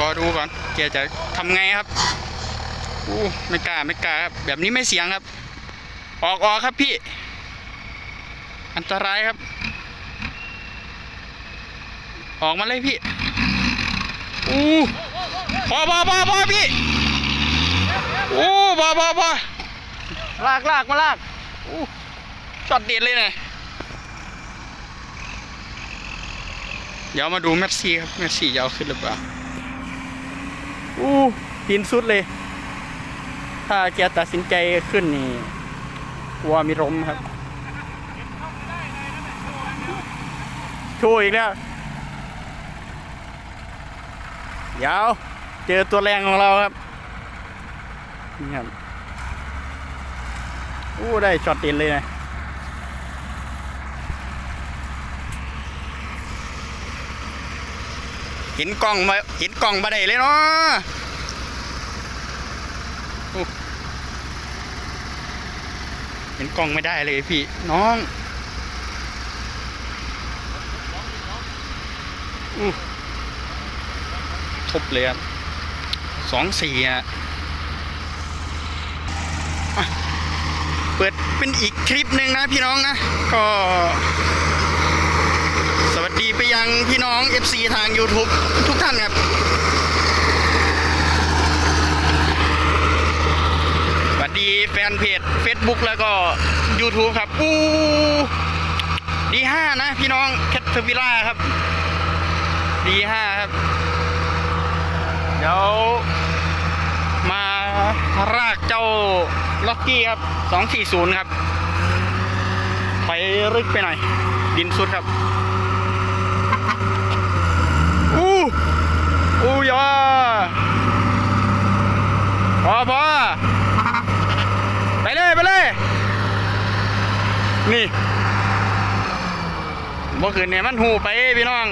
รอดูก่อนแกจะทำไงครับอู้ไม่กล้าไม่กล้าครับแบบนี้ไม่เสียงครับ ออกออกครับพี่ อันตรายครับ ออกมาเลยพี่อู้พอพอพอพอพี่อู้พอพอพอลากลากมาลากอู้ช็อตเด็ดเลยนะเดี๋ยวมาดูแมสซี่ครับแมสซี่จะเอาขึ้นหรือเปล่า อู้หินสุดเลย ถ้าแกตัดสินใจขึ้นนี่กลัวมีลมครับ โชว์อีกแล้ว เดี๋ยว เจอตัวแรงของเราครับ นี่ครับ อู้ได้ช็อตเด่นเลยนะ เห็นกล้องมาเห็นกล้องมาได้เลยเนาะเห็นกล้องไม่ได้เลยพี่น้องอู้ทบเลยครับสองสี่อะเปิดเป็นอีกคลิปหนึ่งนะพี่น้องนะ ก็ ยังพี่น้อง FC ทาง YouTube ทุกท่านครับสวัสดีแฟนเพจ Facebook แล้วก็ YouTube ครับอู้ดีห้านะ พี่น้องแคทเทอร์วิล่าครับ ดีห้าครับ เดี๋ยวมารากเจ้าล็อกกี้ครับ 240 ครับไปลึกไปหน่อย ดินสุดครับ อู้อู้ยอพอพอไปเลยไปเลย นี่เมื่คืนเนี่ยมันหูไปพี่น้อง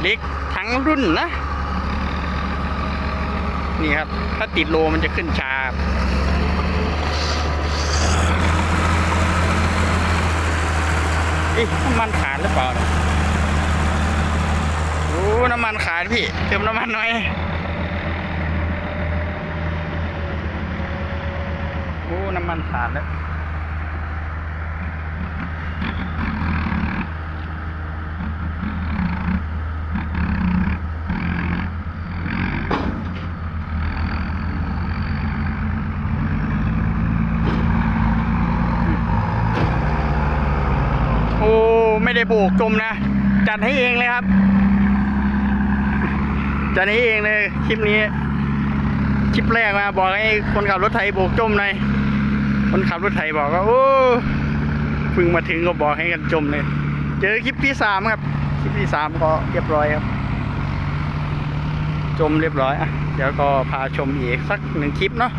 เล็กทั้งรุ่นนะ นี่ครับ ถ้าติดโลมันจะขึ้นชาบเอ๊ะน้ำมันขาดหรือเปล่าเนี่ยโอ้น้ำมันขาดพี่ เติมน้ำมันหน่อยโอ้น้ำมันขาดแล้ว โอ้ ไม่ได้โบกจมนะ จัดให้เองเลยครับ จัดให้เองเลยคลิปนี้ คลิปแรกมาบอกให้คนขับรถไถโบกจมหน่อยคนขับรถไถบอกว่าโอ้พึ่งมาถึงก็บอกให้กันจมเลย เจอคลิปที่สามครับ คลิปที่สามก็เรียบร้อยครับ จมเรียบร้อยอะเดี๋ยวก็พาชมอีกสักหนึ่งคลิปเนาะ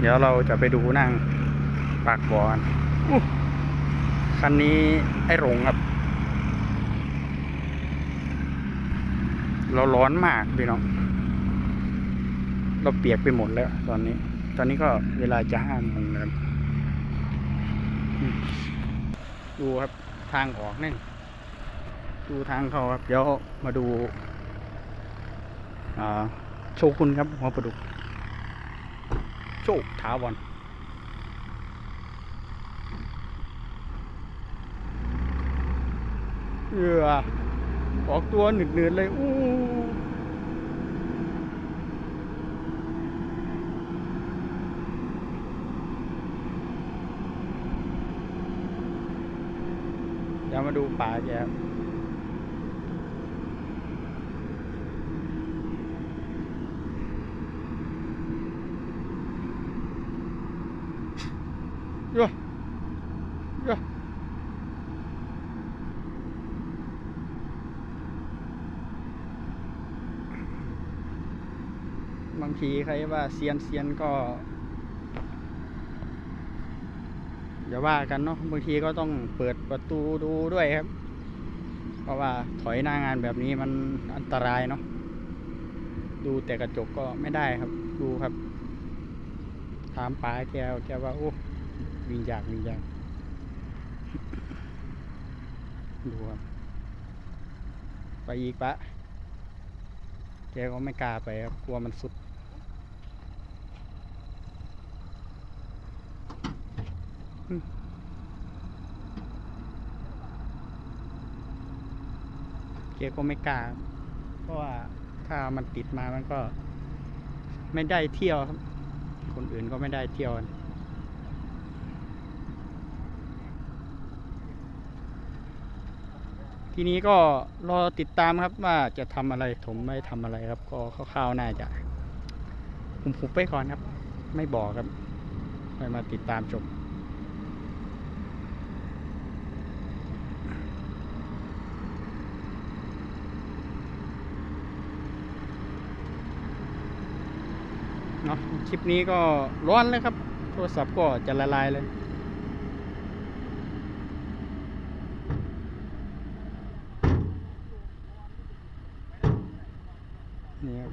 เดี๋ยวเราจะไปดูนั่งปากบอลอู้ คันนี้ไอ้หลงครับ เราร้อนมากพี่น้อง เราเปียกไปหมดแล้ว ตอนนี้ ตอนนี้ก็เวลาจะห้าโมงแล้วดูครับทางออกนี่ดูทางเขาครับ เดี๋ยวมาดูโชคุณครับหัวประดุก โชคถาวร เอือออกตัวหนึดๆเลยอู้เดี๋ยวมาดูป่าแกครับเยอะเยอะ บางทีใครว่าเซียนเซียนก็อย่าว่ากันเนาะบางทีก็ต้องเปิดประตูดูด้วยครับ เพราะว่าถอยหน้างานแบบนี้มันอันตรายเนาะดูแต่กระจกก็ไม่ได้ครับ ดูครับ ถามป๋าแกแกว่าโอ้วิ่งยากวิ่งยากดูครับไปอีกปะ แกก็ไม่กล้าไปครับกลัวมันสุด แกก็ไม่กล้า เพราะว่าถ้ามันติดมามันก็ ไม่ได้เที่ยวครับ คนอื่นก็ไม่ได้เที่ยวกัน ทีนี้ก็รอติดตามครับว่าจะทำอะไรผมไม่ทำอะไรครับ ก็คร่าวๆน่าจะ ผมผุบไปก่อนครับ ไม่บอกครับไปมาติดตามชมเนาะคลิปนี้ก็ร้อนเลยครับ โทรศัพท์ก็จะละลายเลย นี่ครับ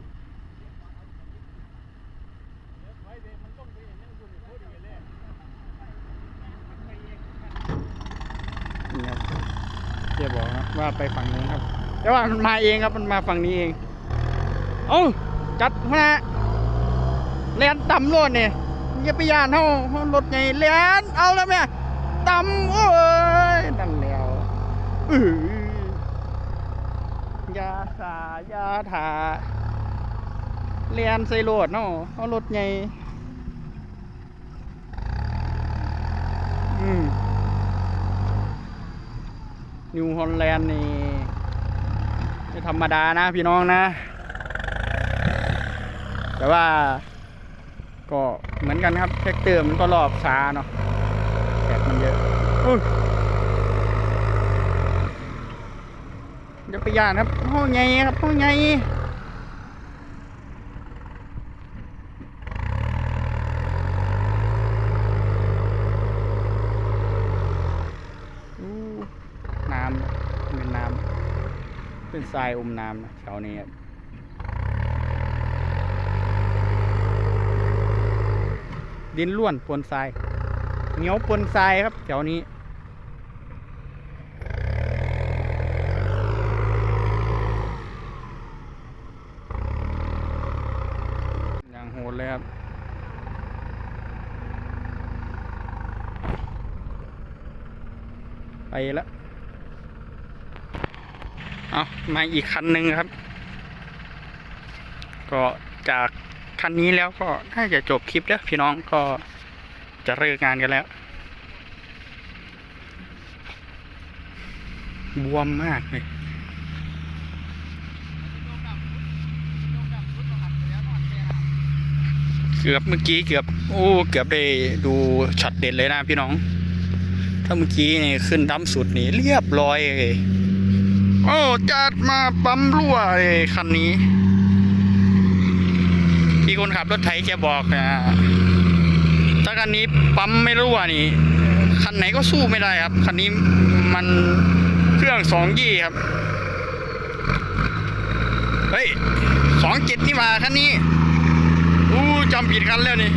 นี่ครับ เจ๊บอกว่าไปฝั่งนู้นครับ แต่ว่ามันมาเองครับมันมาฝั่งนี้เองเอ้จัดมาเลียนต่ำรถเนี่ยอย่าไปยานเฮาเฮารถไงเลียนเอาแล้วแม่ต่ำโอ้ยนั่นแล้วอือยาสายาถาเลียนใส่รถเนาะเอารถไงม นิวฮอลแลนด์นี่ไม่ธรรมดานะพี่น้องนะ แต่ว่า ก็เหมือนกันครับแท็กเตอร์มันก็รอบช้าเนาะแดดมันเยอะอยเดี๋ยวไปย่านครับห้องไงครับห้องไงอู้น้ำเป็นน้ำเป็น ทรายอุ้มน้ำนะแถวนี้ครับดินล้วนปนทรายเหนียวปนทรายครับแถวนี้อย่างโหดเลยครับไปแล้ว เอามาอีกคันหนึ่งครับ ก็จากคันนี้แล้วก็น่าจะจบคลิปแล้วพี่น้องก็จะเลิกงานกันแล้ว บวมมากเลยเกือบเมื่อกี้เกือบโอ้เกือบได้ดูช็อตเด็ดเลยนะพี่น้อง ถ้าเมื่อกี้นี่ขึ้นดำสุดนี่เรียบร้อยเลย โอ้จัดมาปั๊มรั่วเลยคันนี้ ที่คนขับรถไถแกบอกนะถ้าคันนี้ปั๊มไม่รั่วนี่ คันไหนก็สู้ไม่ได้ครับ คันนี้มันเครื่องสองยี่ครับ เฮ้ยสองเจ็ดนี่หว่าคันนี้อู้จำผิดคันแล้วนี่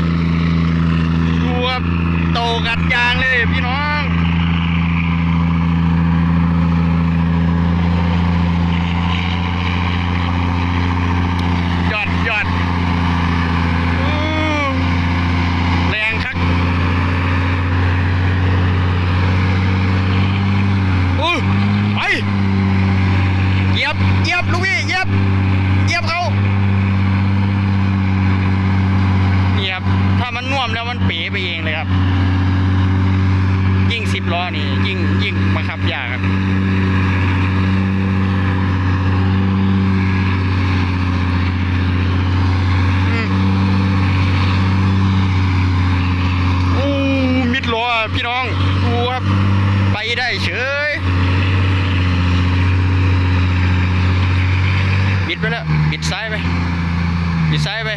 ดูครับโตกัดยางเลยพี่น้อง ยอดยอดอู้แรงคักอู้ไปเหยียบเหยียบลูกพี่เหยียบเหยียบเขานี่ครับ ถ้ามันน่วมแล้วมันเป๋ไปเองเลยครับ ยิ่งสิบล้อ นี่ยิ่งยิ่งบังคับยากครับอืมอู้มิดล้อพี่น้องดูครับไปได้เฉยบิดไปแล้วบิดซ้ายไปบิดซ้ายไป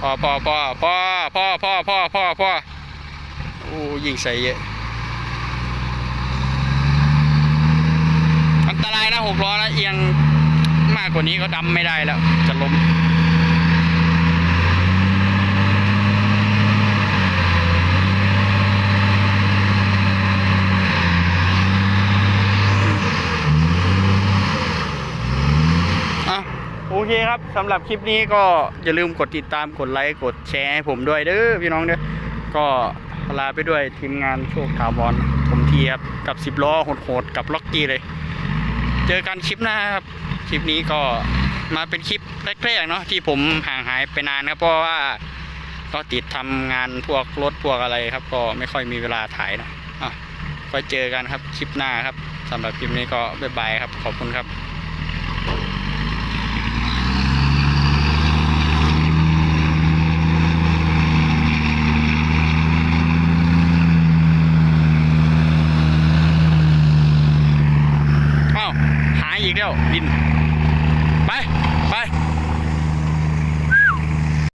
พอพ่อพ่อพ่อพ่อพ่อพ่อพอพอ โอ้ยิงใส่เยอะอันตรายนะหกล้อนะเอียงมากกว่านี้ก็ดำไม่ได้แล้ว จะล้มโอเคครับสำหรับคลิปนี้ก็อย่าลืมกดติดตามกดไลค์กดแชร์ให้ผมด้วยเด้อพี่น้องเด้อก็ ลาไปด้วยทีมงานโชคถาวรผมเทีครับกับสิบล้อโหดๆกับล็อกกี้เลย เจอกันคลิปหน้าครับ คลิปนี้ก็มาเป็นคลิปแรกๆเนาะที่ผมห่างหายไปนานครับเพราะว่าก็ติดทำงานพวกรถพวกอะไรครับ ก็ไม่ค่อยมีเวลาถ่ายนะอะก็เจอกันครับคลิปหน้าครับสำหรับคลิปนี้ก็บ๊ายบายครับ ขอบคุณครับ เดียวบิน ไป ไป